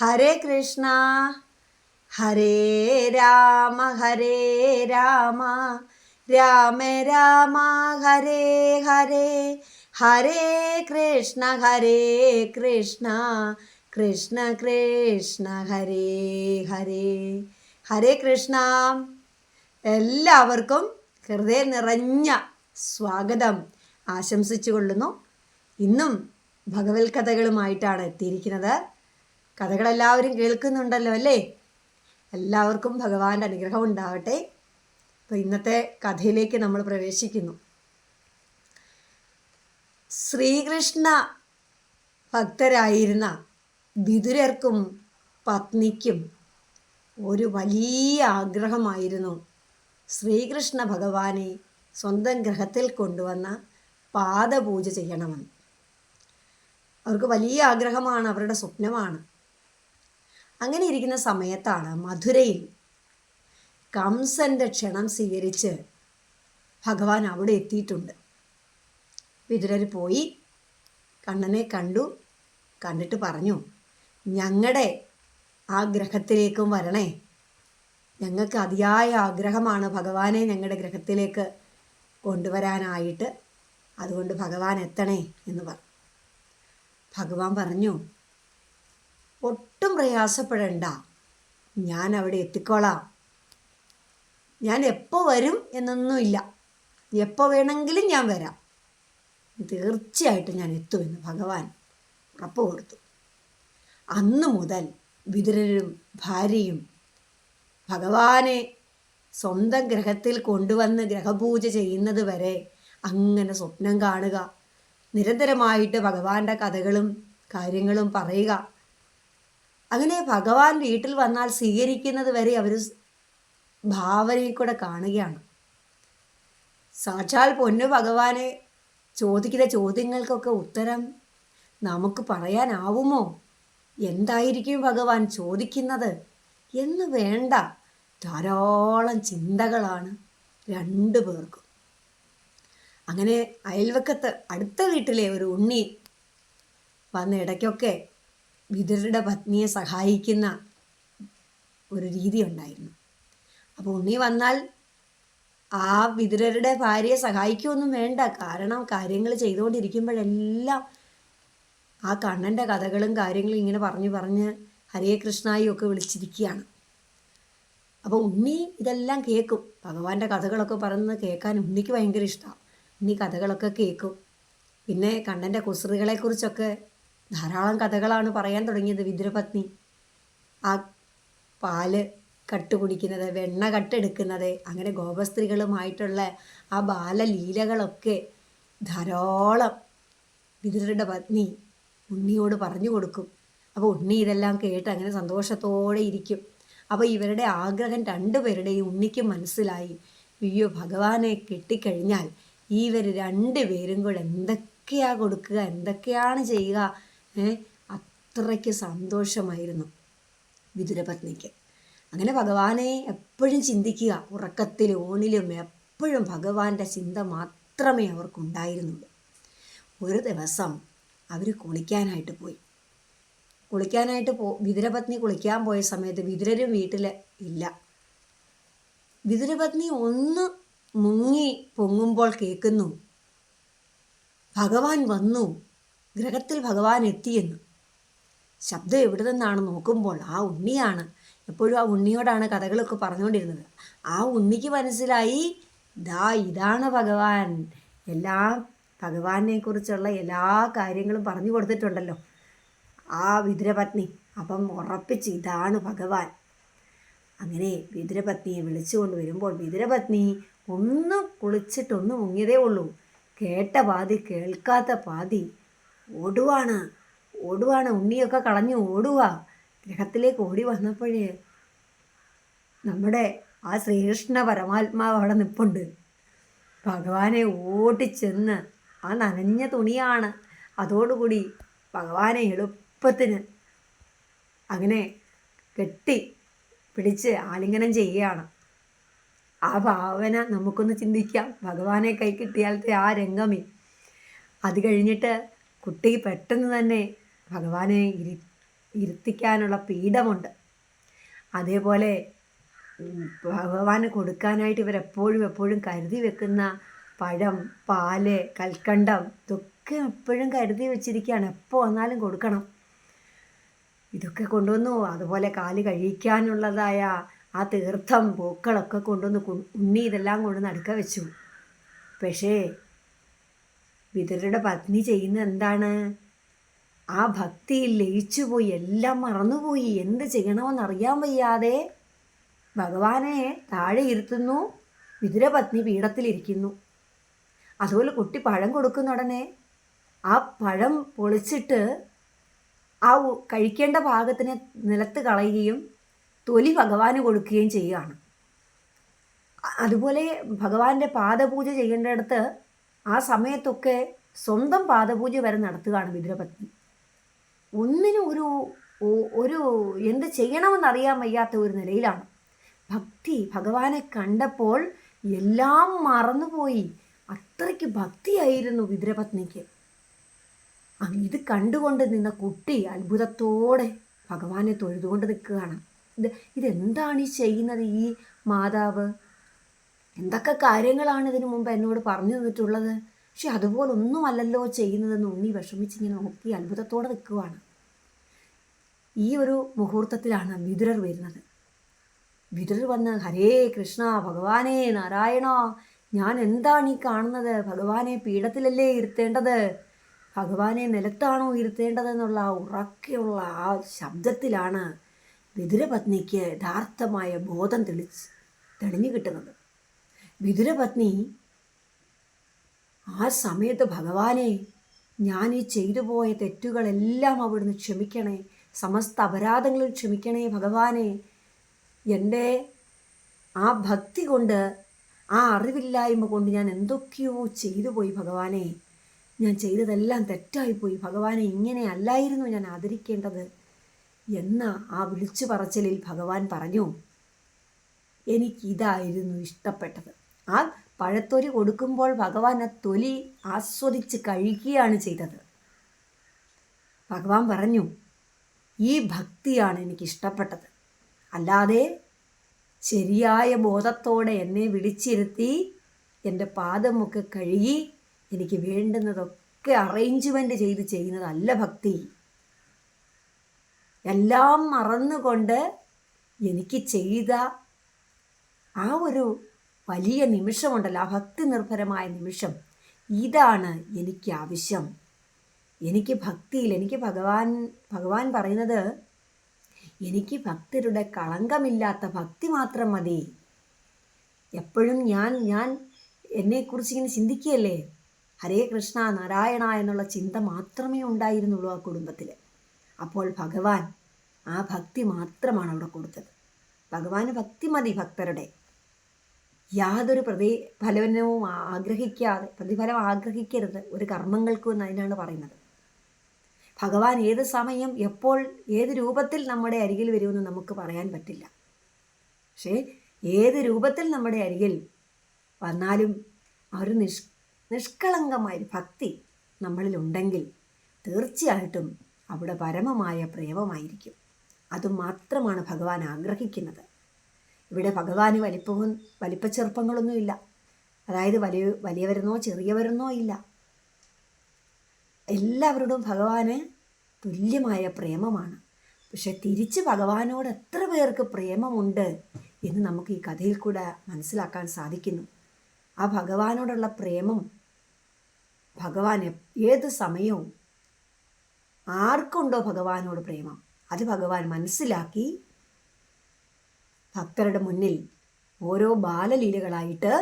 ഹരേ കൃഷ്ണ ഹരേ രാമ ഹരേ രാമ രാമ രാമ ഹരേ ഹരേ ഹരേ കൃഷ്ണ ഹരേ കൃഷ്ണ കൃഷ്ണ കൃഷ്ണ ഹരേ ഹരേ. ഹരേ കൃഷ്ണ. എല്ലാവർക്കും ഹൃദയം നിറഞ്ഞ സ്വാഗതം ആശംസിച്ചു കൊള്ളുന്നു ഇന്നും ഭഗവത് കഥകളുമായിട്ടാണ് എത്തിയിരിക്കുന്നത്. കഥകളെല്ലാവരും കേൾക്കുന്നുണ്ടല്ലോ അല്ലേ? എല്ലാവർക്കും ഭഗവാന്റെ അനുഗ്രഹം ഉണ്ടാവട്ടെ. അപ്പോൾ ഇന്നത്തെ കഥയിലേക്ക് നമ്മൾ പ്രവേശിക്കുന്നു. ശ്രീകൃഷ്ണ ഭക്തരായിരുന്ന വിതുരർക്കും പത്നിക്കും ഒരു വലിയ ആഗ്രഹമായിരുന്നു ശ്രീകൃഷ്ണ ഭഗവാനെ സ്വന്തം ഗ്രഹത്തിൽ കൊണ്ടുവന്ന പാദപൂജ ചെയ്യണമെന്ന്. അവർക്ക് വലിയ ആഗ്രഹമാണ് അവരുടെ സ്വപ്നമാണ്. അങ്ങനെ ഇരിക്കുന്ന സമയത്താണ് മധുരയിൽ കംസന്റെ ക്ഷണം സ്വീകരിച്ച് ഭഗവാൻ അവിടെ എത്തിയിട്ടുണ്ട്. വിതുരർ പോയി കണ്ണനെ കണ്ടു കണ്ടിട്ട് പറഞ്ഞു ഞങ്ങളുടെ ആ ഗ്രഹത്തിലേക്കും വരണേ. ഞങ്ങൾക്ക് അതിയായ ആഗ്രഹമാണ് ഭഗവാനെ ഞങ്ങളുടെ ഗ്രഹത്തിലേക്ക് കൊണ്ടുവരാനായിട്ട്. അതുകൊണ്ട് ഭഗവാൻ എത്തണേ എന്ന് പറഞ്ഞു. ഭഗവാൻ പറഞ്ഞു ഒട്ടും പ്രയാസപ്പെടണ്ട. ഞാൻ അവിടെ എത്തിക്കോളാം. ഞാൻ എപ്പോൾ വരും എന്നൊന്നുമില്ല എപ്പോൾ വേണമെങ്കിലും ഞാൻ വരാം. തീർച്ചയായിട്ടും ഞാൻ എത്തുമെന്ന് ഭഗവാൻ ഉറപ്പ് കൊടുത്തു. അന്ന് മുതൽ വിതുരരും ഭാര്യയും ഭഗവാനെ സ്വന്തം ഗ്രഹത്തിൽ കൊണ്ടുവന്ന് ഗ്രഹപൂജ ചെയ്യുന്നത് വരെ അങ്ങനെ സ്വപ്നം കാണുക. നിരന്തരമായിട്ട് ഭഗവാന്റെ കഥകളും കാര്യങ്ങളും പറയുക. അങ്ങനെ ഭഗവാൻ വീട്ടിൽ വന്നാൽ സ്വീകരിക്കുന്നത് വരെ അവർ ഭാവനയിൽ കൂടെ കാണുകയാണ്. സാക്ഷാൽ പൊന്നു ഭഗവാനെ ചോദിക്കുന്ന ചോദ്യങ്ങൾക്കൊക്കെ ഉത്തരം നമുക്ക് പറയാനാവുമോ? എന്തായിരിക്കും ഭഗവാൻ ചോദിക്കുന്നത്? എന്ന് വേണ്ട. ധാരാളം ചിന്തകളാണ് രണ്ടു പേർക്കും. അങ്ങനെ അയൽവക്കത്ത് അടുത്ത വീട്ടിലെ ഒരു ഉണ്ണി വന്ന ഇടയ്ക്കൊക്കെ വിതുരരുടെ പത്നിയെ സഹായിക്കുന്ന ഒരു രീതി ഉണ്ടായിരുന്നു. അപ്പോൾ ഉണ്ണി വന്നാൽ ആ വിതുരരുടെ ഭാര്യയെ സഹായിക്കുകയൊന്നും വേണ്ട. കാരണം കാര്യങ്ങൾ ചെയ്തുകൊണ്ടിരിക്കുമ്പോഴെല്ലാം ആ കണ്ണന്റെ കഥകളും കാര്യങ്ങളും ഇങ്ങനെ പറഞ്ഞു പറഞ്ഞ് ഹരേ കൃഷ്ണായും ഒക്കെ വിളിച്ചിരിക്കുകയാണ്. അപ്പോൾ ഉണ്ണി ഇതെല്ലാം കേൾക്കും. ഭഗവാന്റെ കഥകളൊക്കെ പറയുന്നത് കേൾക്കാൻ ഉണ്ണിക്ക് ഭയങ്കര ഇഷ്ടമാണ് ഉണ്ണി കഥകളൊക്കെ കേൾക്കും. പിന്നെ കണ്ണന്റെ കുസൃതികളെക്കുറിച്ചൊക്കെ ധാരാളം കഥകളാണ് പറയാൻ തുടങ്ങിയത് വിദ്രപത്നി. ആ പാൽ കട്ട് കുടിക്കുന്നത് വെണ്ണ കട്ടെടുക്കുന്നത് അങ്ങനെ ഗോപസ്ത്രീകളുമായിട്ടുള്ള ആ ബാലലീലകളൊക്കെ ധാരാളം വിതുരരുടെ പത്നി ഉണ്ണിയോട് പറഞ്ഞു കൊടുക്കും. അപ്പോൾ ഉണ്ണി ഇതെല്ലാം കേട്ട് അങ്ങനെ സന്തോഷത്തോടെ ഇരിക്കും. അപ്പോൾ ഇവരുടെ ആഗ്രഹം രണ്ടുപേരുടെയും ഉണ്ണിക്ക് മനസ്സിലായി. അയ്യോ ഭഗവാനെ കിട്ടിക്കഴിഞ്ഞാൽ ഇവർ രണ്ടുപേരും കൂടെ എന്തൊക്കെയാ കൊടുക്കുക എന്തൊക്കെയാണ് ചെയ്യുക അത്രയ്ക്ക് സന്തോഷമായിരുന്നു വിദുരപത്നിക്ക് അങ്ങനെ ഭഗവാനെ എപ്പോഴും ചിന്തിക്കുക ഉറക്കത്തിലും ഊണിലും എപ്പോഴും ഭഗവാന്റെ ചിന്ത മാത്രമേ അവർക്കുണ്ടായിരുന്നുള്ളൂ. ഒരു ദിവസം അവർ കുളിക്കാനായിട്ട് പോയി. കുളിക്കാനായിട്ട് പോ വിതുരപത്നി കുളിക്കാൻ പോയ സമയത്ത് വിതുരരും വീട്ടിൽ ഇല്ല. വിതുരപത്നി ഒന്ന് മുങ്ങി പൊങ്ങുമ്പോൾ കേൾക്കുന്നു ഭഗവാൻ വന്നു ഗ്രഹത്തിൽ ഭഗവാൻ എത്തിയെന്ന് ശബ്ദം എവിടെ നിന്നാണ് നോക്കുമ്പോൾ ആ ഉണ്ണിയാണ്. എപ്പോഴും ആ ഉണ്ണിയോടാണ് കഥകളൊക്കെ പറഞ്ഞുകൊണ്ടിരുന്നത്. ആ ഉണ്ണിക്ക് മനസ്സിലായി ദാ ഇതാണ് ഭഗവാൻ. എല്ലാ ഭഗവാനെ കുറിച്ചുള്ള എല്ലാ കാര്യങ്ങളും പറഞ്ഞു കൊടുത്തിട്ടുണ്ടല്ലോ. ആ വിതുരപത്നി അപ്പം ഉറപ്പിച്ച് ഇതാണ് ഭഗവാൻ. അങ്ങനെ വിതുരപത്നിയെ വിളിച്ചുകൊണ്ട് വരുമ്പോൾ വിതുരപത്നി ഒന്ന് കുളിച്ചിട്ടൊന്ന് മുങ്ങിയതേ ഉള്ളൂ. കേട്ട പാതി കേൾക്കാത്ത പാതി ഓടുവാണ്. ഓടുവാണ്. ഉണ്ണിയൊക്കെ കളഞ്ഞു ഓടുക ഗ്രഹത്തിലേക്ക് ഓടി വന്നപ്പോഴേ നമ്മുടെ ആ ശ്രീകൃഷ്ണ പരമാത്മാവ് അവിടെ നിൽപ്പുണ്ട് ഭഗവാനെ ഓടിച്ചെന്ന് ആ നനഞ്ഞ തുണിയാണ്. അതോടുകൂടി ഭഗവാനെ എളുപ്പത്തിന് അങ്ങനെ കെട്ടി പിടിച്ച് ആലിംഗനം ചെയ്യുകയാണ്. ആ ഭാവന നമുക്കൊന്ന് ചിന്തിക്കാം. ഭഗവാനെ കൈ കിട്ടിയാലത്തെ ആ രംഗമേ. അത് കഴിഞ്ഞിട്ട് കുട്ടി പെട്ടെന്ന് തന്നെ ഭഗവാനെ ഇരി ഇരുത്തിക്കാനുള്ള പീഠമുണ്ട്. അതേപോലെ ഭഗവാന് കൊടുക്കാനായിട്ട് ഇവരെപ്പോഴും എപ്പോഴും കരുതി വെക്കുന്ന പഴം പാൽ കൽക്കണ്ടം ഇതൊക്കെ എപ്പോഴും കരുതി വെച്ചിരിക്കുകയാണ്. എപ്പോൾ വന്നാലും കൊടുക്കണം. ഇതൊക്കെ കൊണ്ടുവന്നു. അതുപോലെ കാൽ കഴിക്കാനുള്ളതായ ആ തീർത്ഥം പൂക്കളൊക്കെ കൊണ്ടുവന്ന് ഉണ്ണി ഇതെല്ലാം കൊണ്ടുവന്ന് അടുക്ക വെച്ചു. പക്ഷേ വിതുരയുടെ പത്നി ചെയ്യുന്ന എന്താണ്? ആ ഭക്തിയിൽ ലയിച്ചുപോയി എല്ലാം മറന്നുപോയി. എന്ത് ചെയ്യണമെന്ന് അറിയാൻ വയ്യാതെ ഭഗവാനെ താഴെ ഇരുത്തുന്നു. വിതുരപത്നി പീഠത്തിലിരിക്കുന്നു അതുപോലെ കുട്ടി പഴം കൊടുക്കുന്ന ഉടനെ. ആ പഴം പൊളിച്ചിട്ട് ആ കഴിക്കേണ്ട ഭാഗത്തിനെ നിലത്ത് കളയുകയും തൊലി ഭഗവാന് കൊടുക്കുകയും ചെയ്യുകയാണ്. അതുപോലെ ഭഗവാന്റെ പാദപൂജ ചെയ്യേണ്ടിടത്ത് ആ സമയത്തൊക്കെ സ്വന്തം പാദപൂജ വരെ നടത്തുകയാണ് വിതുരപത്നി ഒന്നിനും ഒരു ഒരു എന്ത് ചെയ്യണമെന്നറിയാൻ വയ്യാത്ത ഒരു നിലയിലാണ്. ഭക്തി ഭഗവാനെ കണ്ടപ്പോൾ എല്ലാം മറന്നുപോയി. അത്രയ്ക്ക് ഭക്തിയായിരുന്നു വിതുരപത്നിക്ക് അങ്ങ് ഇത് കണ്ടുകൊണ്ട് നിന്ന കുട്ടി അത്ഭുതത്തോടെ ഭഗവാനെ തൊഴുതുകൊണ്ട് നിൽക്കുകയാണ്. ഇത് ഇതെന്താണ് ഈ ചെയ്യുന്നത് ഈ മാതാവ്? എന്തൊക്കെ കാര്യങ്ങളാണ് ഇതിനു മുമ്പ് എന്നോട് പറഞ്ഞു തന്നിട്ടുള്ളത്? പക്ഷെ അതുപോലെ ഒന്നുമല്ലല്ലോ ചെയ്യുന്നതെന്ന് ഉണ്ണി വിഷമിച്ചിങ്ങനെ നോക്കി അത്ഭുതത്തോടെ നിൽക്കുവാണ്. ഈ ഒരു മുഹൂർത്തത്തിലാണ് വിതുരർ വരുന്നത്. വിതുരർ വന്ന് ഹരേ കൃഷ്ണ ഭഗവാനെ നാരായണ ഞാൻ എന്താണ് ഈ കാണുന്നത്? ഭഗവാനെ പീഠത്തിലല്ലേ ഇരുത്തേണ്ടത്? ഭഗവാനെ നിലത്താണോ ഇരുത്തേണ്ടതെന്നുള്ള ഉറക്കെയുള്ള ആ ശബ്ദത്തിലാണ് വിതുരപത്നിക്ക് യഥാർത്ഥമായ ബോധം തെളിച്ച് തെളിഞ്ഞു കിട്ടുന്നത്. വിതുരപത്നി ആ സമയത്ത് ഭഗവാനെ ഞാൻ ഈ ചെയ്തു പോയ തെറ്റുകളെല്ലാം അവിടുന്ന് ക്ഷമിക്കണേ സമസ്ത അപരാധങ്ങളിൽ ക്ഷമിക്കണേ ഭഗവാനെ. എന്റെ ആ ഭക്തി കൊണ്ട് ആ അറിവില്ലായ്മ കൊണ്ട് ഞാൻ എന്തൊക്കെയോ ചെയ്തു പോയി ഭഗവാനെ. ഞാൻ ചെയ്തതെല്ലാം തെറ്റായിപ്പോയി ഭഗവാനെ ഇങ്ങനെ അല്ലായിരുന്നു ഞാൻ ആദരിക്കേണ്ടത് എന്ന ആ വിളിച്ചു പറച്ചിലിൽ ഭഗവാൻ പറഞ്ഞു എനിക്കിതായിരുന്നു ഇഷ്ടപ്പെട്ടത്. ആ പഴത്തൊലി കൊടുക്കുമ്പോൾ ഭഗവാൻ ആ തൊലി ആസ്വദിച്ച് കഴിക്കുകയാണ് ചെയ്തത്. ഭഗവാൻ പറഞ്ഞു ഈ ഭക്തിയാണ് എനിക്ക് ഇഷ്ടപ്പെട്ടത് അല്ലാതെ ശരിയായ ബോധത്തോടെ എന്നെ വിളിച്ചിരുത്തി എന്റെ പാദമൊക്കെ കഴുകി എനിക്ക് വേണ്ടുന്നതൊക്കെ അറേഞ്ച്മെന്റ് ചെയ്ത് ചെയ്യുന്നതല്ല ഭക്തി. എല്ലാം മറന്നുകൊണ്ട് എനിക്ക് ചെയ്ത ആ ഒരു വലിയ നിമിഷമുണ്ടല്ലോ ആ ഭക്തി നിർഭരമായ നിമിഷം. ഇതാണ് എനിക്ക് ആവശ്യം. എനിക്ക് ഭക്തിയിൽ എനിക്ക് ഭഗവാൻ ഭഗവാൻ പറയുന്നത് എനിക്ക് ഭക്തരുടെ കളങ്കമില്ലാത്ത ഭക്തി മാത്രം മതി. എപ്പോഴും ഞാൻ ഞാൻ എന്നെക്കുറിച്ച് ഇങ്ങനെ ചിന്തിക്കുകയല്ലേ? ഹരേ കൃഷ്ണ നാരായണ എന്നുള്ള ചിന്ത മാത്രമേ ഉണ്ടായിരുന്നുള്ളൂ ആ കുടുംബത്തിൽ അപ്പോൾ ഭഗവാൻ ആ ഭക്തി മാത്രമാണ് അവിടെ കൊടുത്തത്. ഭഗവാന് ഭക്തി മതി ഭക്തരുടെ. യാതൊരു പ്രതി പ്രതിഫലനവും ആഗ്രഹിക്കാതെ പ്രതിഫലം ആഗ്രഹിക്കരുത്. ഒരു കർമ്മങ്ങൾക്കും എന്ന് അതിനാണ് പറയുന്നത്. ഭഗവാൻ ഏത് സമയം എപ്പോൾ ഏത് രൂപത്തിൽ നമ്മുടെ അരികിൽ വരുമെന്ന് നമുക്ക് പറയാൻ പറ്റില്ല. പക്ഷേ ഏത് രൂപത്തിൽ നമ്മുടെ അരികിൽ വന്നാലും ഒരു നിഷ് നിഷ്കളങ്കമായ ഭക്തി നമ്മളിലുണ്ടെങ്കിൽ തീർച്ചയായിട്ടും അവിടെ പരമമായ പ്രേമമായിരിക്കും. അതുമാത്രമാണ് ഭഗവാൻ ആഗ്രഹിക്കുന്നത്. ഇവിടെ ഭഗവാന് വലിപ്പവും വലിപ്പച്ചെറുപ്പങ്ങളൊന്നുമില്ല അതായത് വലിയ വലിയവരെന്നോ ചെറിയവരെന്നോ ഇല്ല. എല്ലാവരോടും ഭഗവാന് തുല്യമായ പ്രേമമാണ്. പക്ഷെ തിരിച്ച് ഭഗവാനോട് എത്ര പേർക്ക് പ്രേമമുണ്ട് എന്ന് നമുക്ക് ഈ കഥയിൽ കൂടെ മനസ്സിലാക്കാൻ സാധിക്കുന്നു. ആ ഭഗവാനോടുള്ള പ്രേമം ഭഗവാൻ ഏത് സമയവും ആർക്കുണ്ടോ ഭഗവാനോട് പ്രേമം? അത് ഭഗവാൻ മനസ്സിലാക്കി ഭക്തരുടെ മുന്നിൽ ഓരോ ബാലലീലകളായിട്ട്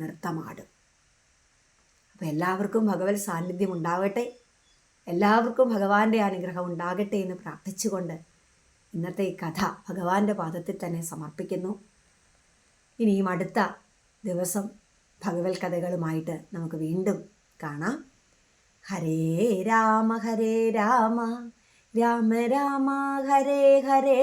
നൃത്തമാടും. അപ്പോൾ എല്ലാവർക്കും ഭഗവത് സാന്നിധ്യം ഉണ്ടാകട്ടെ എല്ലാവർക്കും ഭഗവാന്റെ അനുഗ്രഹം ഉണ്ടാകട്ടെ എന്ന് പ്രാർത്ഥിച്ചുകൊണ്ട് ഇന്നത്തെ ഈ കഥ ഭഗവാന്റെ പാദത്തിൽ തന്നെ സമർപ്പിക്കുന്നു. ഇനിയും അടുത്ത ദിവസം ഭഗവത് കഥകളുമായിട്ട് നമുക്ക് വീണ്ടും കാണാം. ഹരേ രാമ ഹരേ രാമ രാമ രാമ ഹരേ ഹരേ.